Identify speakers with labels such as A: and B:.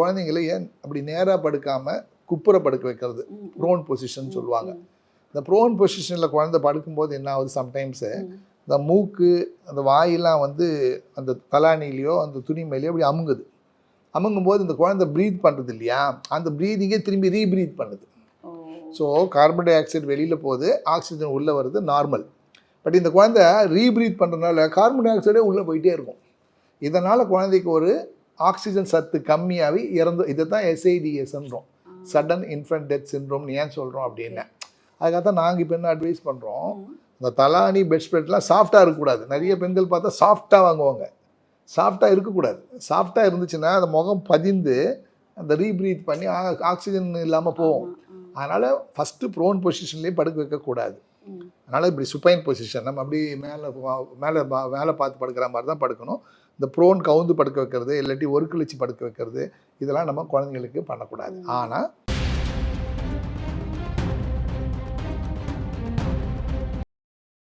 A: குழந்தைங்களை ஏன் அப்படி நேராக படுக்காமல் குப்புற படுக்க வைக்கிறது ப்ரோன் பொசிஷன் சொல்லுவாங்க. இந்த ப்ரோன் பொசிஷனில் குழந்தை படுக்கும்போது என்ன ஆகுது சம்டைம்ஸு. இந்த மூக்கு அந்த வாயெல்லாம் வந்து அந்த தலானிலையோ அந்த துணி மேலேயோ அப்படி அமுங்குது. அமுங்கும்போது இந்த குழந்தை ப்ரீத் பண்ணுறது இல்லையா? அந்த ப்ரீதிங்கே திரும்பி ரீப்ரீத் பண்ணுது. ஸோ கார்பன் டை ஆக்சைடு வெளியில் போகுது ஆக்சிஜன் உள்ளே வருது நார்மல் பட் இந்த குழந்தை ரீப்ரீத் பண்ணுறதுனால கார்பன் டை ஆக்சைடே உள்ளே போயிட்டே இருக்கும். இதனால் குழந்தைக்கு ஒரு ஆக்சிஜன் சத்து கம்மியாகி இறந்து இதை தான் எஸ்ஐடிஎஸ்ன்றோம். சடன் இன்ஃபென்ட் டெத் சின்ரோம் ஏன் சொல்கிறோம் அப்படின்னு அதுக்காக தான் நாங்கள் இப்போ என்ன அட்வைஸ் பண்ணுறோம். இந்த தலானி பெட் ஸ்ப்ரெட்லாம் சாஃப்டாக இருக்கக்கூடாது நிறைய பெண்கள் பார்த்தா சாஃப்டாக வாங்குவாங்க சாஃப்டாக இருக்கக்கூடாது சாஃப்டாக இருந்துச்சுன்னா அந்த முகம் பதிந்து அந்த ரீப்ரீத் பண்ணி ஆக்சிஜன் இல்லாமல் போகும். அதனால் ஃபஸ்ட்டு ப்ரோன் பொசிஷன்லேயே படுக்க வைக்கக்கூடாது. அதனால் இப்படி சுப்பைன் பொசிஷன் நம்ம அப்படி மேலே மேலே மேலே பார்த்து படுக்கிற மாதிரி தான் படுக்கணும். இந்த ப்ரோன் கவுந்து படுக்க வைக்கிறது இல்லாட்டி ஒரு கிழிச்சு படுக்க வைக்கிறது இதெல்லாம் நம்ம குழந்தைங்களுக்கு பண்ணக்கூடாது. ஆனால்